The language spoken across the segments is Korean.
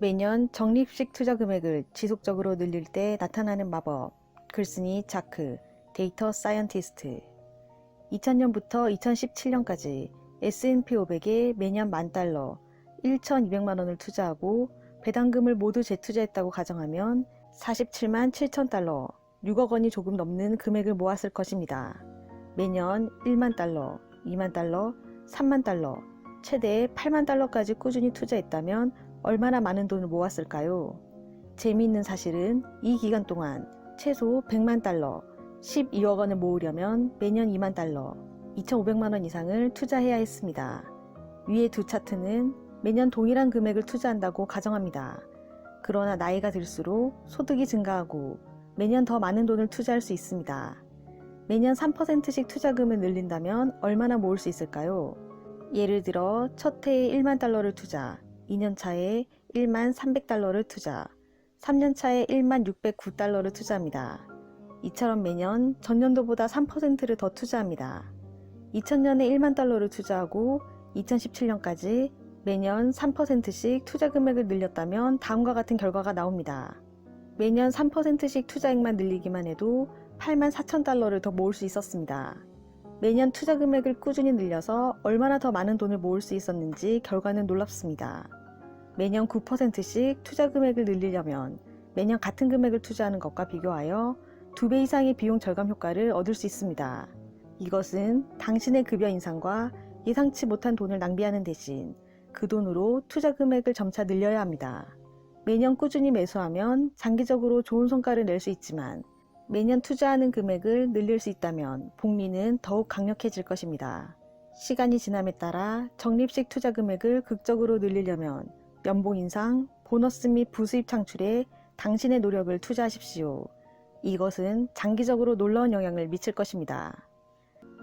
매년 적립식 투자 금액을 지속적으로 늘릴 때 나타나는 마법. 글쓴이 자크, 데이터 사이언티스트. 2000년부터 2017년까지 S&P 500에 매년 만 달러, 1,200만 원을 투자하고 배당금을 모두 재투자했다고 가정하면 47만 7천 달러, 6억 원이 조금 넘는 금액을 모았을 것입니다. 매년 1만 달러, 2만 달러, 3만 달러, 최대 8만 달러까지 꾸준히 투자했다면 얼마나 많은 돈을 모았을까요? 재미있는 사실은 이 기간 동안 최소 100만 달러, 12억 원을 모으려면 매년 2만 달러, 2,500만 원 이상을 투자해야 했습니다. 위의 두 차트는 매년 동일한 금액을 투자한다고 가정합니다. 그러나 나이가 들수록 소득이 증가하고 매년 더 많은 돈을 투자할 수 있습니다. 매년 3%씩 투자금을 늘린다면 얼마나 모을 수 있을까요? 예를 들어 첫 해에 1만 달러를 투자, 2년 차에 1만 300달러를 투자, 3년 차에 1만 609달러를 투자합니다. 이처럼 매년 전년도보다 3%를 더 투자합니다. 2000년에 1만 달러를 투자하고 2017년까지 매년 3%씩 투자 금액을 늘렸다면 다음과 같은 결과가 나옵니다. 매년 3%씩 투자액만 늘리기만 해도 8만 4천 달러를 더 모을 수 있었습니다. 매년 투자 금액을 꾸준히 늘려서 얼마나 더 많은 돈을 모을 수 있었는지 결과는 놀랍습니다. 매년 9%씩 투자 금액을 늘리려면 매년 같은 금액을 투자하는 것과 비교하여 2배 이상의 비용 절감 효과를 얻을 수 있습니다. 이것은 당신의 급여 인상과 예상치 못한 돈을 낭비하는 대신 그 돈으로 투자 금액을 점차 늘려야 합니다. 매년 꾸준히 매수하면 장기적으로 좋은 성과를 낼 수 있지만 매년 투자하는 금액을 늘릴 수 있다면 복리는 더욱 강력해질 것입니다. 시간이 지남에 따라 적립식 투자 금액을 극적으로 늘리려면 연봉 인상, 보너스 및 부수입 창출에 당신의 노력을 투자하십시오. 이것은 장기적으로 놀라운 영향을 미칠 것입니다.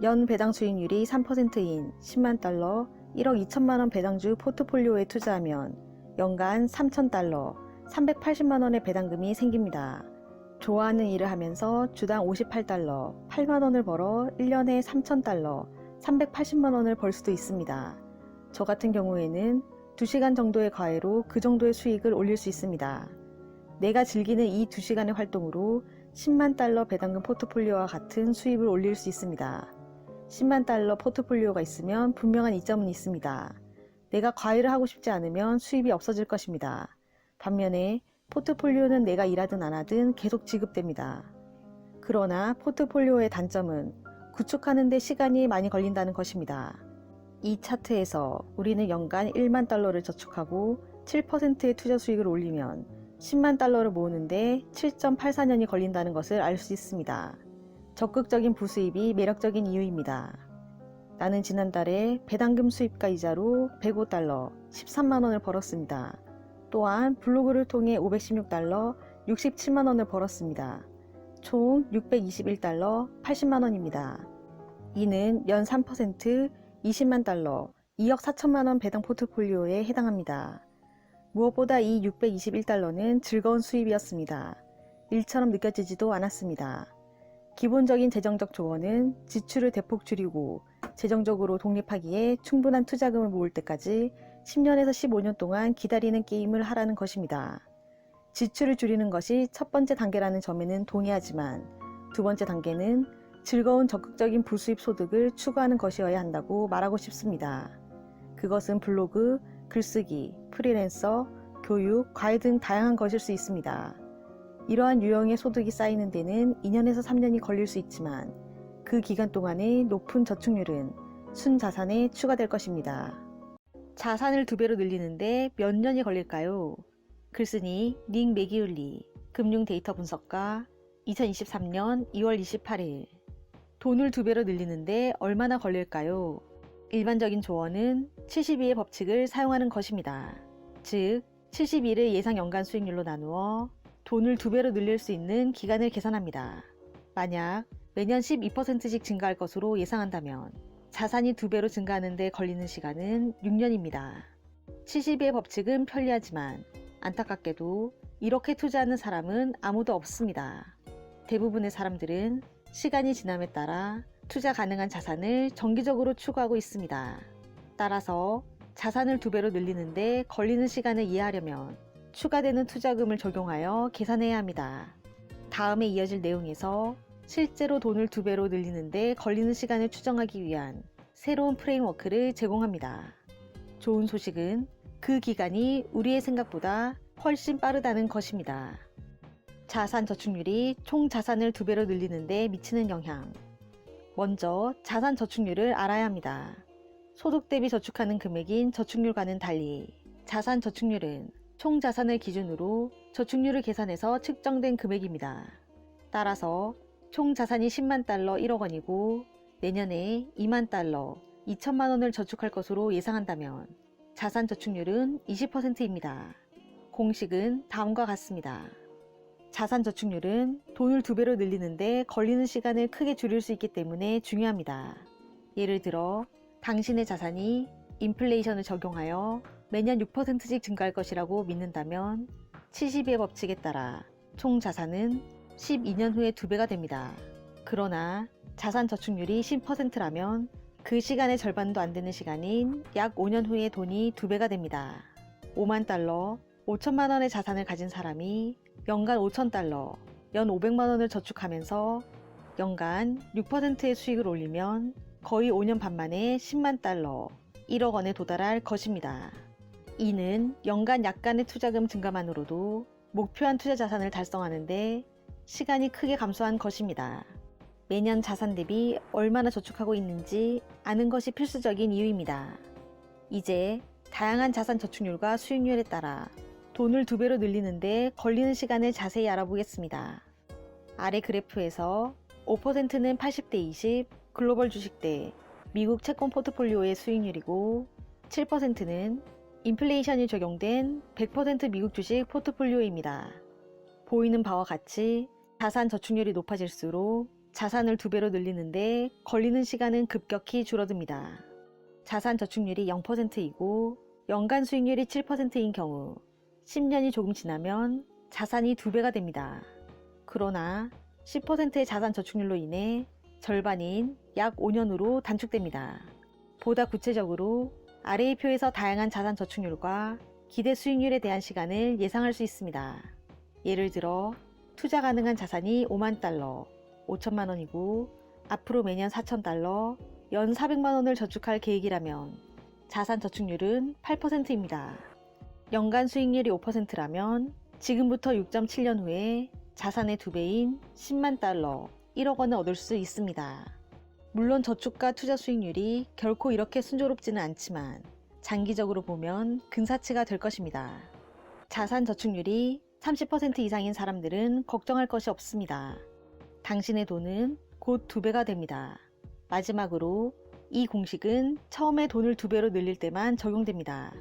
연 배당 수익률이 3%인 10만 달러, 1억 2천만 원 배당주 포트폴리오에 투자하면 연간 3천 달러, 380만 원의 배당금이 생깁니다. 좋아하는 일을 하면서 주당 58달러, 8만 원을 벌어 1년에 3천 달러, 380만 원을 벌 수도 있습니다. 저 같은 경우에는 2시간 정도의 과외로 그 정도의 수익을 올릴 수 있습니다. 내가 즐기는 이 2시간의 활동으로 10만 달러 배당금 포트폴리오와 같은 수입을 올릴 수 있습니다. 10만 달러 포트폴리오가 있으면 분명한 이점은 있습니다. 내가 과외를 하고 싶지 않으면 수입이 없어질 것입니다. 반면에 포트폴리오는 내가 일하든 안 하든 계속 지급됩니다. 그러나 포트폴리오의 단점은 구축하는 데 시간이 많이 걸린다는 것입니다. 이 차트에서 우리는 연간 1만 달러를 저축하고 7%의 투자 수익을 올리면 10만 달러를 모으는데 7.84년이 걸린다는 것을 알 수 있습니다. 적극적인 부수입이 매력적인 이유입니다. 나는 지난달에 배당금 수입과 이자로 105달러, 13만원을 벌었습니다. 또한 블로그를 통해 516달러, 67만원을 벌었습니다. 총 621달러, 80만원입니다. 이는 연 3%, 20만 달러, 2억 4천만원 배당 포트폴리오에 해당합니다. 무엇보다 이 621달러는 즐거운 수입이었습니다. 일처럼 느껴지지도 않았습니다. 기본적인 재정적 조언은 지출을 대폭 줄이고 재정적으로 독립하기에 충분한 투자금을 모을 때까지 10년에서 15년 동안 기다리는 게임을 하라는 것입니다. 지출을 줄이는 것이 첫 번째 단계라는 점에는 동의하지만 두 번째 단계는 즐거운 적극적인 부수입 소득을 추구하는 것이어야 한다고 말하고 싶습니다. 그것은 블로그, 글쓰기, 프리랜서, 교육, 과외 등 다양한 것일 수 있습니다. 이러한 유형의 소득이 쌓이는 데는 2년에서 3년이 걸릴 수 있지만 그 기간 동안의 높은 저축률은 순자산에 추가될 것입니다. 자산을 두 배로 늘리는데 몇 년이 걸릴까요? 글쓴이 닉 메기울리, 금융 데이터 분석가, 2023년 2월 28일. 돈을 두 배로 늘리는데 얼마나 걸릴까요? 일반적인 조언은 72의 법칙을 사용하는 것입니다. 즉, 72를 예상 연간 수익률로 나누어 돈을 두 배로 늘릴 수 있는 기간을 계산합니다. 만약 매년 12%씩 증가할 것으로 예상한다면 자산이 두 배로 증가하는데 걸리는 시간은 6년입니다. 72의 법칙은 편리하지만 안타깝게도 이렇게 투자하는 사람은 아무도 없습니다. 대부분의 사람들은 시간이 지남에 따라 투자 가능한 자산을 정기적으로 추구하고 있습니다. 따라서 자산을 두 배로 늘리는데 걸리는 시간을 이해하려면 추가되는 투자금을 적용하여 계산해야 합니다. 다음에 이어질 내용에서 실제로 돈을 두 배로 늘리는데 걸리는 시간을 추정하기 위한 새로운 프레임워크를 제공합니다. 좋은 소식은 그 기간이 우리의 생각보다 훨씬 빠르다는 것입니다. 자산 저축률이 총 자산을 두 배로 늘리는데 미치는 영향. 먼저 자산 저축률을 알아야 합니다. 소득 대비 저축하는 금액인 저축률과는 달리 자산 저축률은 총 자산을 기준으로 저축률을 계산해서 측정된 금액입니다. 따라서 총 자산이 10만 달러 1억 원이고 내년에 2만 달러 2천만 원을 저축할 것으로 예상한다면 자산 저축률은 20%입니다. 공식은 다음과 같습니다. 자산 저축률은 돈을 두 배로 늘리는데 걸리는 시간을 크게 줄일 수 있기 때문에 중요합니다. 예를 들어 당신의 자산이 인플레이션을 적용하여 매년 6%씩 증가할 것이라고 믿는다면 70의 법칙에 따라 총 자산은 12년 후에 두 배가 됩니다. 그러나 자산 저축률이 10%라면 그 시간의 절반도 안 되는 시간인 약 5년 후에 돈이 두 배가 됩니다. 5만 달러, 5천만 원의 자산을 가진 사람이 연간 5천 달러, 연 500만 원을 저축하면서 연간 6%의 수익을 올리면 거의 5년 반 만에 10만 달러, 1억 원에 도달할 것입니다. 이는 연간 약간의 투자금 증가만으로도 목표한 투자 자산을 달성하는데 시간이 크게 감소한 것입니다. 매년 자산 대비 얼마나 저축하고 있는지 아는 것이 필수적인 이유입니다. 이제 다양한 자산 저축률과 수익률에 따라 돈을 두 배로 늘리는데 걸리는 시간을 자세히 알아보겠습니다. 아래 그래프에서 5%는 80대 20 글로벌 주식 대 미국 채권 포트폴리오의 수익률이고 7%는 인플레이션이 적용된 100% 미국 주식 포트폴리오입니다. 보이는 바와 같이 자산 저축률이 높아질수록 자산을 두 배로 늘리는데 걸리는 시간은 급격히 줄어듭니다. 자산 저축률이 0%이고 연간 수익률이 7%인 경우 10년이 조금 지나면 자산이 두 배가 됩니다. 그러나 10%의 자산 저축률로 인해 절반인 약 5년으로 단축됩니다. 보다 구체적으로 아래의 표에서 다양한 자산 저축률과 기대 수익률에 대한 시간을 예상할 수 있습니다. 예를 들어 투자 가능한 자산이 5만 달러, 5천만 원이고 앞으로 매년 4천 달러, 연 400만 원을 저축할 계획이라면 자산 저축률은 8%입니다. 연간 수익률이 5%라면 지금부터 6.7년 후에 자산의 두 배인 10만 달러, 1억 원을 얻을 수 있습니다. 물론 저축과 투자 수익률이 결코 이렇게 순조롭지는 않지만 장기적으로 보면 근사치가 될 것입니다. 자산 저축률이 30% 이상인 사람들은 걱정할 것이 없습니다. 당신의 돈은 곧 두 배가 됩니다. 마지막으로 이 공식은 처음에 돈을 두 배로 늘릴 때만 적용됩니다.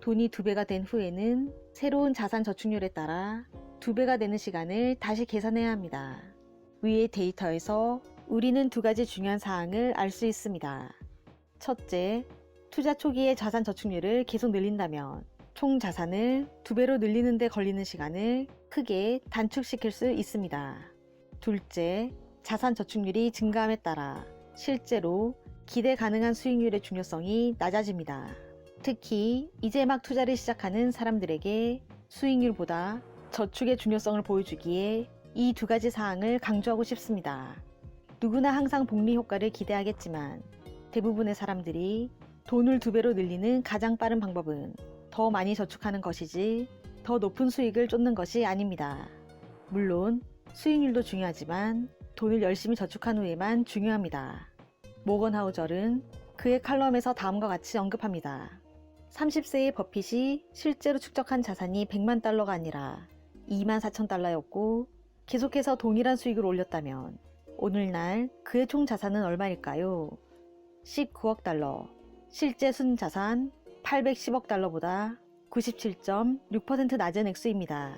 돈이 두 배가 된 후에는 새로운 자산 저축률에 따라 두 배가 되는 시간을 다시 계산해야 합니다. 위의 데이터에서 우리는 두 가지 중요한 사항을 알 수 있습니다. 첫째, 투자 초기의 자산 저축률을 계속 늘린다면 총 자산을 두 배로 늘리는데 걸리는 시간을 크게 단축시킬 수 있습니다. 둘째, 자산 저축률이 증가함에 따라 실제로 기대 가능한 수익률의 중요성이 낮아집니다. 특히 이제 막 투자를 시작하는 사람들에게 수익률보다 저축의 중요성을 보여주기에 이 두 가지 사항을 강조하고 싶습니다. 누구나 항상 복리 효과를 기대하겠지만 대부분의 사람들이 돈을 두 배로 늘리는 가장 빠른 방법은 더 많이 저축하는 것이지 더 높은 수익을 쫓는 것이 아닙니다. 물론 수익률도 중요하지만 돈을 열심히 저축한 후에만 중요합니다. 모건 하우절은 그의 칼럼에서 다음과 같이 언급합니다. 30세의 버핏이 실제로 축적한 자산이 100만 달러가 아니라 2만 4천 달러였고 계속해서 동일한 수익을 올렸다면 오늘날 그의 총 자산은 얼마일까요? 19억 달러. 실제 순 자산 810억 달러보다 97.6% 낮은 액수입니다.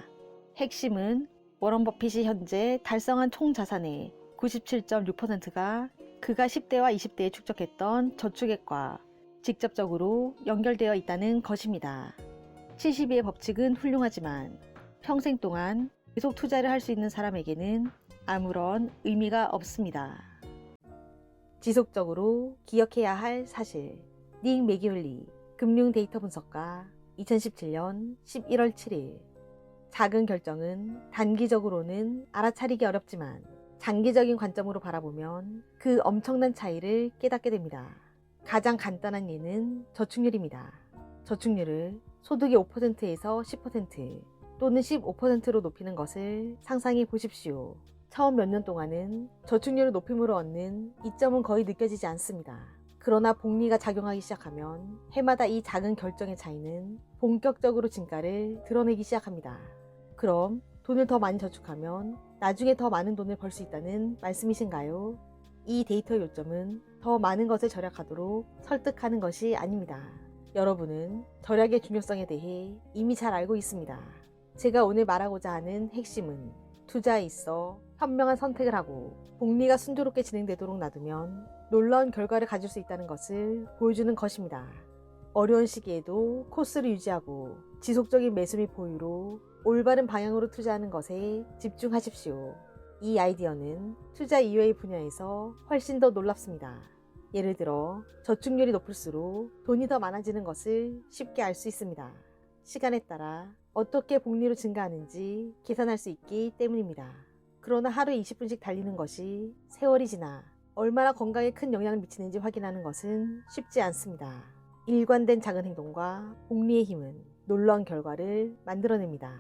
핵심은 워런 버핏이 현재 달성한 총 자산의 97.6%가 그가 10대와 20대에 축적했던 저축액과 직접적으로 연결되어 있다는 것입니다. 72의 법칙은 훌륭하지만 평생 동안 계속 투자를 할 수 있는 사람에게는 아무런 의미가 없습니다. 지속적으로 기억해야 할 사실. 닉 매기홀리, 금융 데이터 분석가, 2017년 11월 7일. 작은 결정은 단기적으로는 알아차리기 어렵지만 장기적인 관점으로 바라보면 그 엄청난 차이를 깨닫게 됩니다. 가장 간단한 예는 저축률입니다. 저축률을 소득의 5%에서 10% 또는 15%로 높이는 것을 상상해 보십시오. 처음 몇 년 동안은 저축률을 높임으로 얻는 이점은 거의 느껴지지 않습니다. 그러나 복리가 작용하기 시작하면 해마다 이 작은 결정의 차이는 본격적으로 진가를 드러내기 시작합니다. 그럼 돈을 더 많이 저축하면 나중에 더 많은 돈을 벌 수 있다는 말씀이신가요? 이 데이터의 요점은 더 많은 것을 절약하도록 설득하는 것이 아닙니다. 여러분은 절약의 중요성에 대해 이미 잘 알고 있습니다. 제가 오늘 말하고자 하는 핵심은 투자에 있어 현명한 선택을 하고 복리가 순조롭게 진행되도록 놔두면 놀라운 결과를 가질 수 있다는 것을 보여주는 것입니다. 어려운 시기에도 코스를 유지하고 지속적인 매수 및 보유로 올바른 방향으로 투자하는 것에 집중하십시오. 이 아이디어는 투자 이외의 분야에서 훨씬 더 놀랍습니다. 예를 들어 저축률이 높을수록 돈이 더 많아지는 것을 쉽게 알 수 있습니다. 시간에 따라 어떻게 복리로 증가하는지 계산할 수 있기 때문입니다. 그러나 하루에 20분씩 달리는 것이 세월이 지나 얼마나 건강에 큰 영향을 미치는지 확인하는 것은 쉽지 않습니다. 일관된 작은 행동과 복리의 힘은 놀라운 결과를 만들어냅니다.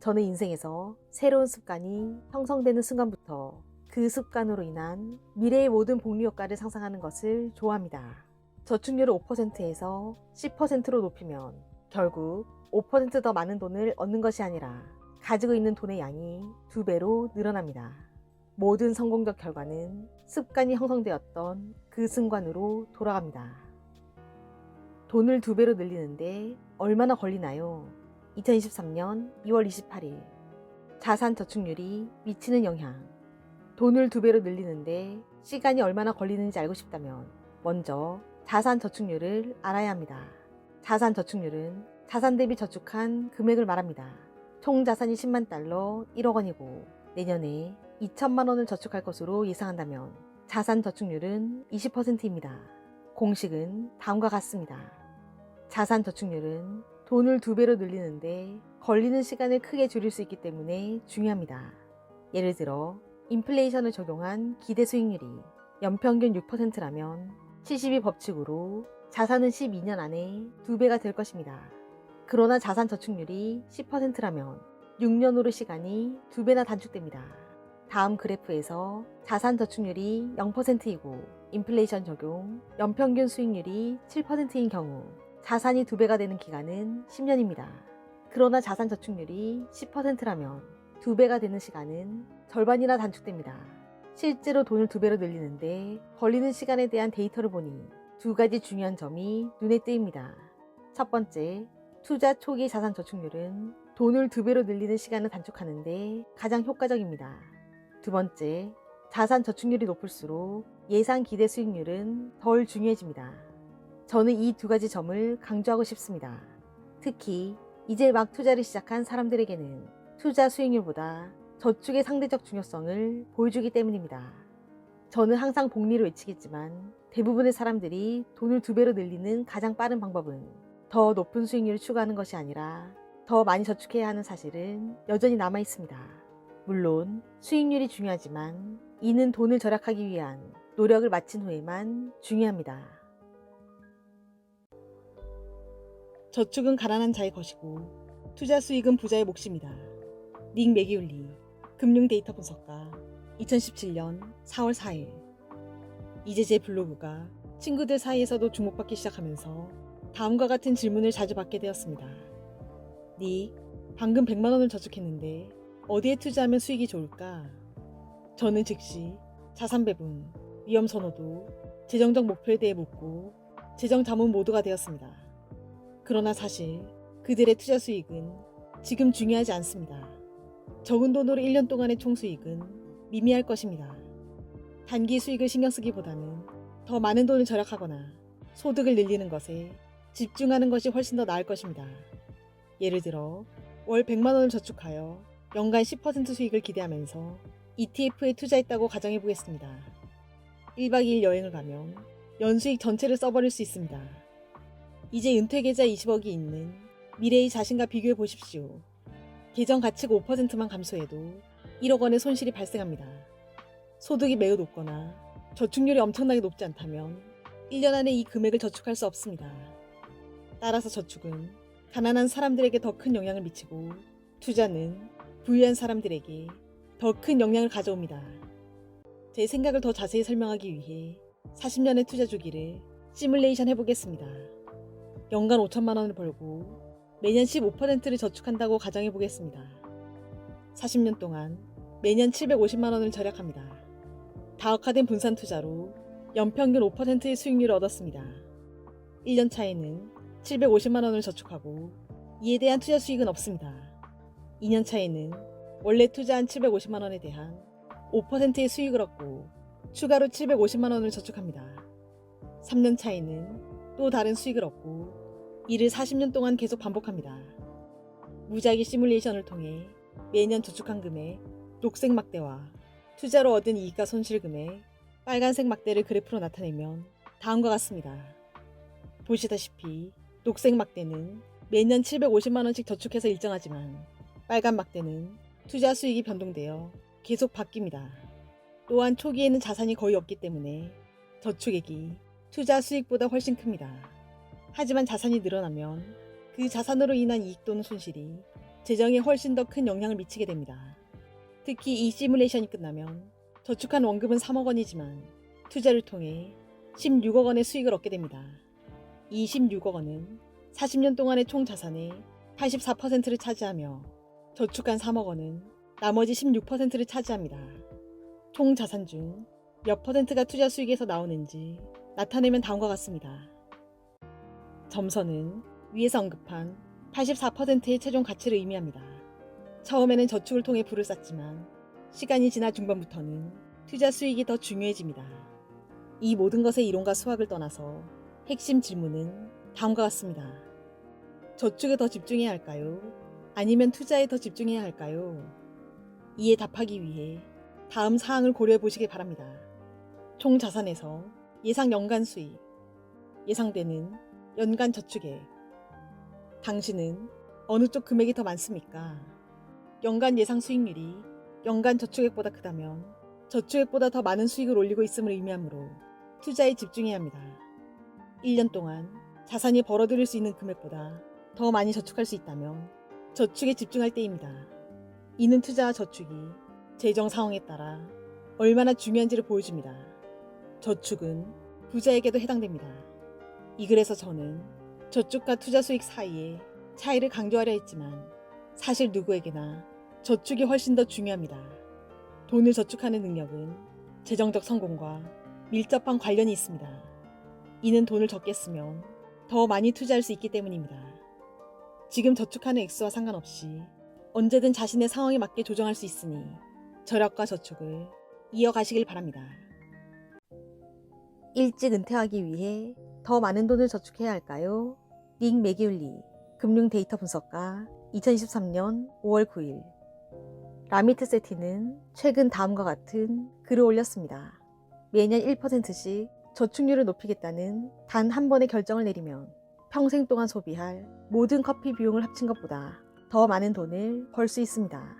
저는 인생에서 새로운 습관이 형성되는 순간부터 그 습관으로 인한 미래의 모든 복리 효과를 상상하는 것을 좋아합니다. 저축률을 5%에서 10%로 높이면 결국 5%더 많은 돈을 얻는 것이 아니라 가지고 있는 돈의 양이 두 배로 늘어납니다. 모든 성공적 결과는 습관이 형성되었던 그 순간으로 돌아갑니다. 돈을 두 배로 늘리는데 얼마나 걸리나요? 2023년 2월 28일 자산 저축률이 미치는 영향 돈을 두 배로 늘리는데 시간이 얼마나 걸리는지 알고 싶다면 먼저 자산 저축률을 알아야 합니다. 자산 저축률은 자산 대비 저축한 금액을 말합니다. 총 자산이 10만 달러 1억 원이고 내년에 2천만 원을 저축할 것으로 예상한다면 자산 저축률은 20%입니다. 공식은 다음과 같습니다. 자산 저축률은 돈을 두 배로 늘리는데 걸리는 시간을 크게 줄일 수 있기 때문에 중요합니다. 예를 들어 인플레이션을 적용한 기대 수익률이 연평균 6%라면 72 법칙으로 자산은 12년 안에 두 배가 될 것입니다. 그러나 자산 저축률이 10%라면 6년으로 시간이 두 배나 단축됩니다. 다음 그래프에서 자산 저축률이 0%이고 인플레이션 적용 연평균 수익률이 7%인 경우 자산이 두 배가 되는 기간은 10년입니다. 그러나 자산 저축률이 10%라면 두 배가 되는 시간은 절반이나 단축됩니다. 실제로 돈을 두 배로 늘리는데 걸리는 시간에 대한 데이터를 보니 두 가지 중요한 점이 눈에 띄입니다. 첫 번째, 투자 초기 자산 저축률은 돈을 두 배로 늘리는 시간을 단축하는데 가장 효과적입니다. 두 번째, 자산 저축률이 높을수록 예상 기대 수익률은 덜 중요해집니다. 저는 이 두 가지 점을 강조하고 싶습니다. 특히 이제 막 투자를 시작한 사람들에게는 투자 수익률보다 저축의 상대적 중요성을 보여주기 때문입니다. 저는 항상 복리를 외치겠지만 대부분의 사람들이 돈을 두 배로 늘리는 가장 빠른 방법은 더 높은 수익률을 추구하는 것이 아니라 더 많이 저축해야 하는 사실은 여전히 남아 있습니다. 물론 수익률이 중요하지만 이는 돈을 절약하기 위한 노력을 마친 후에만 중요합니다. 저축은 가난한 자의 것이고 투자 수익은 부자의 몫입니다. 닉 맥기울리 금융 데이터 분석가 2017년 4월 4일 이제 제 블로그가 친구들 사이에서도 주목받기 시작하면서 다음과 같은 질문을 자주 받게 되었습니다. 닉, 방금 100만 원을 저축했는데 어디에 투자하면 수익이 좋을까? 저는 즉시 자산 배분, 위험 선호도, 재정적 목표에 대해 묻고 재정 자문 모두가 되었습니다. 그러나 사실 그들의 투자 수익은 지금 중요하지 않습니다. 적은 돈으로 1년 동안의 총 수익은 미미할 것입니다. 단기 수익을 신경 쓰기보다는 더 많은 돈을 절약하거나 소득을 늘리는 것에 집중하는 것이 훨씬 더 나을 것입니다. 예를 들어 월 100만 원을 저축하여 연간 10% 수익을 기대하면서 ETF에 투자했다고 가정해 보겠습니다. 1박 2일 여행을 가면 연수익 전체를 써버릴 수 있습니다. 이제 은퇴 계좌 20억이 있는 미래의 자신과 비교해 보십시오. 계정 가치가 5%만 감소해도 1억 원의 손실이 발생합니다. 소득이 매우 높거나 저축률이 엄청나게 높지 않다면 1년 안에 이 금액을 저축할 수 없습니다. 따라서 저축은 가난한 사람들에게 더 큰 영향을 미치고 투자는 부유한 사람들에게 더 큰 영향을 가져옵니다. 제 생각을 더 자세히 설명하기 위해 40년의 투자 주기를 시뮬레이션 해보겠습니다. 연간 5천만 원을 벌고 매년 15%를 저축한다고 가정해 보겠습니다. 40년 동안 매년 750만 원을 절약합니다. 다각화된 분산 투자로 연평균 5%의 수익률을 얻었습니다. 1년 차에는 750만 원을 저축하고 이에 대한 투자 수익은 없습니다. 2년 차에는 원래 투자한 750만 원에 대한 5%의 수익을 얻고 추가로 750만 원을 저축합니다. 3년 차에는 또 다른 수익을 얻고 이를 40년 동안 계속 반복합니다. 무작위 시뮬레이션을 통해 매년 저축한 금액, 녹색 막대와 투자로 얻은 이익과 손실 금액, 빨간색 막대를 그래프로 나타내면 다음과 같습니다. 보시다시피 녹색 막대는 매년 750만원씩 저축해서 일정하지만 빨간 막대는 투자 수익이 변동되어 계속 바뀝니다. 또한 초기에는 자산이 거의 없기 때문에 저축액이 투자 수익보다 훨씬 큽니다. 하지만 자산이 늘어나면 그 자산으로 인한 이익 또는 손실이 재정에 훨씬 더 큰 영향을 미치게 됩니다. 특히 이 시뮬레이션이 끝나면 저축한 원금은 3억 원이지만 투자를 통해 16억 원의 수익을 얻게 됩니다. 이 16억 원은 40년 동안의 총 자산의 84%를 차지하며 저축한 3억 원은 나머지 16%를 차지합니다. 총 자산 중 몇 퍼센트가 투자 수익에서 나오는지 나타내면 다음과 같습니다. 점선은 위에서 언급한 84%의 최종 가치를 의미합니다. 처음에는 저축을 통해 부를 쌓지만 시간이 지나 중반부터는 투자 수익이 더 중요해집니다. 이 모든 것의 이론과 수학을 떠나서 핵심 질문은 다음과 같습니다. 저축에 더 집중해야 할까요? 아니면 투자에 더 집중해야 할까요? 이에 답하기 위해 다음 사항을 고려해 보시기 바랍니다. 총 자산에서 예상 연간 수익, 예상되는 연간 저축액. 당신은 어느 쪽 금액이 더 많습니까? 연간 예상 수익률이 연간 저축액보다 크다면 저축액보다 더 많은 수익을 올리고 있음을 의미하므로 투자에 집중해야 합니다. 1년 동안 자산이 벌어들일 수 있는 금액보다 더 많이 저축할 수 있다면 저축에 집중할 때입니다. 이는 투자와 저축이 재정 상황에 따라 얼마나 중요한지를 보여줍니다. 저축은 부자에게도 해당됩니다. 이 글에서 저는 저축과 투자 수익 사이에 차이를 강조하려 했지만 사실 누구에게나 저축이 훨씬 더 중요합니다. 돈을 저축하는 능력은 재정적 성공과 밀접한 관련이 있습니다. 이는 돈을 적게 쓰면 더 많이 투자할 수 있기 때문입니다. 지금 저축하는 액수와 상관없이 언제든 자신의 상황에 맞게 조정할 수 있으니 절약과 저축을 이어가시길 바랍니다. 일찍 은퇴하기 위해 더 많은 돈을 저축해야 할까요? 닉 맥기울리, 금융 데이터 분석가, 2023년 5월 9일. 라미트 세티는 최근 다음과 같은 글을 올렸습니다. 매년 1%씩 저축률을 높이겠다는 단 한 번의 결정을 내리면 평생 동안 소비할 모든 커피 비용을 합친 것보다 더 많은 돈을 벌 수 있습니다.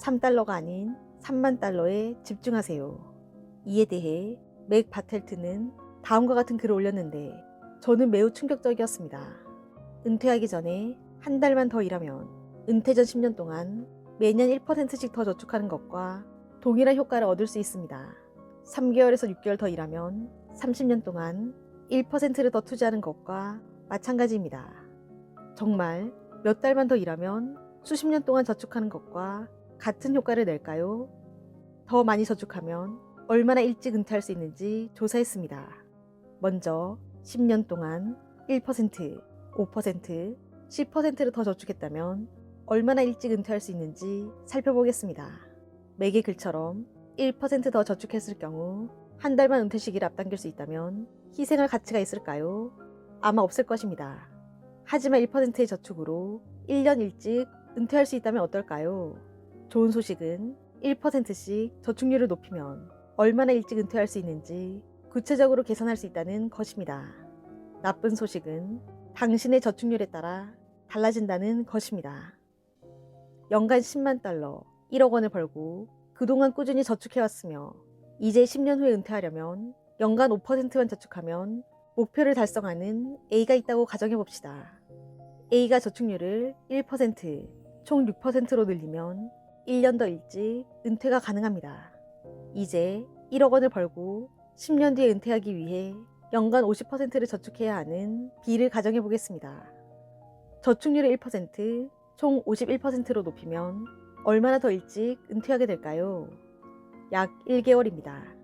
3달러가 아닌 3만 달러에 집중하세요. 이에 대해 맥 바텔트는 다음과 같은 글을 올렸는데 저는 매우 충격적이었습니다. 은퇴하기 전에 한 달만 더 일하면 은퇴 전 10년 동안 매년 1%씩 더 저축하는 것과 동일한 효과를 얻을 수 있습니다. 3개월에서 6개월 더 일하면 30년 동안 1%를 더 투자하는 것과 마찬가지입니다. 정말 몇 달만 더 일하면 수십 년 동안 저축하는 것과 같은 효과를 낼까요? 더 많이 저축하면 얼마나 일찍 은퇴할 수 있는지 조사했습니다. 먼저 10년 동안 1%, 5%, 10%를 더 저축했다면 얼마나 일찍 은퇴할 수 있는지 살펴보겠습니다. 매개 글처럼 1%더 저축했을 경우 한 달만 은퇴 시기를 앞당길 수 있다면 희생할 가치가 있을까요? 아마 없을 것입니다. 하지만 1%의 저축으로 1년 일찍 은퇴할 수 있다면 어떨까요? 좋은 소식은 1%씩 저축률을 높이면 얼마나 일찍 은퇴할 수 있는지 구체적으로 계산할 수 있다는 것입니다. 나쁜 소식은 당신의 저축률에 따라 달라진다는 것입니다. 연간 10만 달러, 1억 원을 벌고 그동안 꾸준히 저축해왔으며 이제 10년 후에 은퇴하려면 연간 5%만 저축하면 목표를 달성하는 A가 있다고 가정해 봅시다. A가 저축률을 1%, 총 6%로 늘리면 1년 더 일찍 은퇴가 가능합니다. 이제 1억 원을 벌고 10년 뒤에 은퇴하기 위해 연간 50%를 저축해야 하는 B를 가정해 보겠습니다. 저축률을 1%, 총 51%로 높이면 얼마나 더 일찍 은퇴하게 될까요? 약 1개월입니다.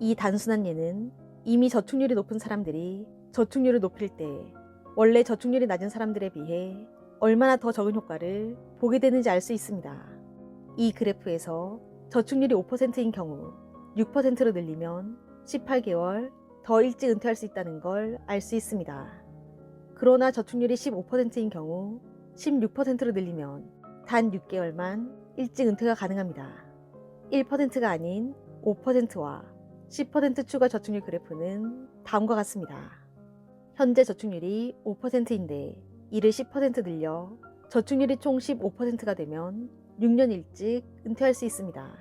이 단순한 예는 이미 저축률이 높은 사람들이 저축률을 높일 때 원래 저축률이 낮은 사람들에 비해 얼마나 더 적은 효과를 보게 되는지 알 수 있습니다. 이 그래프에서 저축률이 5%인 경우 6%로 늘리면 18개월 더 일찍 은퇴할 수 있다는 걸 알 수 있습니다. 그러나 저축률이 15%인 경우 16%로 늘리면 단 6개월만 일찍 은퇴가 가능합니다. 1%가 아닌 5%와 10% 추가 저축률 그래프는 다음과 같습니다. 현재 저축률이 5%인데 이를 10% 늘려 저축률이 총 15%가 되면 6년 일찍 은퇴할 수 있습니다.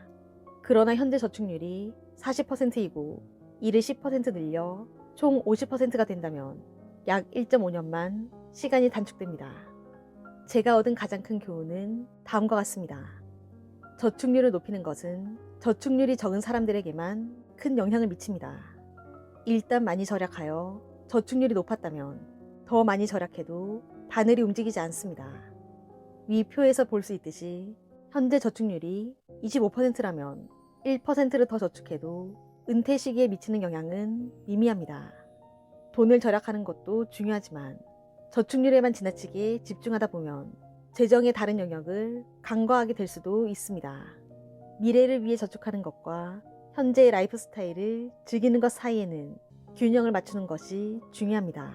그러나 현재 저축률이 40%이고 이를 10% 늘려 총 50%가 된다면 약 1.5년만 시간이 단축됩니다. 제가 얻은 가장 큰 교훈은 다음과 같습니다. 저축률을 높이는 것은 저축률이 적은 사람들에게만 큰 영향을 미칩니다. 일단 많이 절약하여 저축률이 높았다면 더 많이 절약해도 바늘이 움직이지 않습니다. 위 표에서 볼 수 있듯이 현재 저축률이 25%라면 1%를 더 저축해도 은퇴 시기에 미치는 영향은 미미합니다. 돈을 절약하는 것도 중요하지만 저축률에만 지나치게 집중하다 보면 재정의 다른 영역을 간과하게 될 수도 있습니다. 미래를 위해 저축하는 것과 현재의 라이프 스타일을 즐기는 것 사이에는 균형을 맞추는 것이 중요합니다.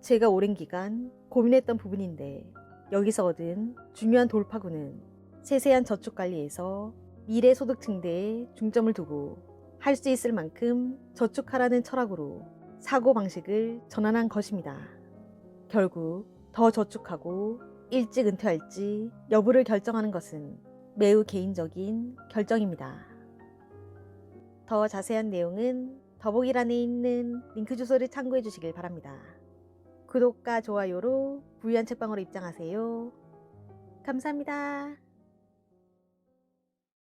제가 오랜 기간 고민했던 부분인데 여기서 얻은 중요한 돌파구는 세세한 저축 관리에서 미래 소득 증대에 중점을 두고 할 수 있을 만큼 저축하라는 철학으로 사고 방식을 전환한 것입니다. 결국 더 저축하고 일찍 은퇴할지 여부를 결정하는 것은 매우 개인적인 결정입니다. 더 자세한 내용은 더보기란에 있는 링크 주소를 참고해 주시길 바랍니다. 구독과 좋아요로 부유한 책방으로 입장하세요. 감사합니다.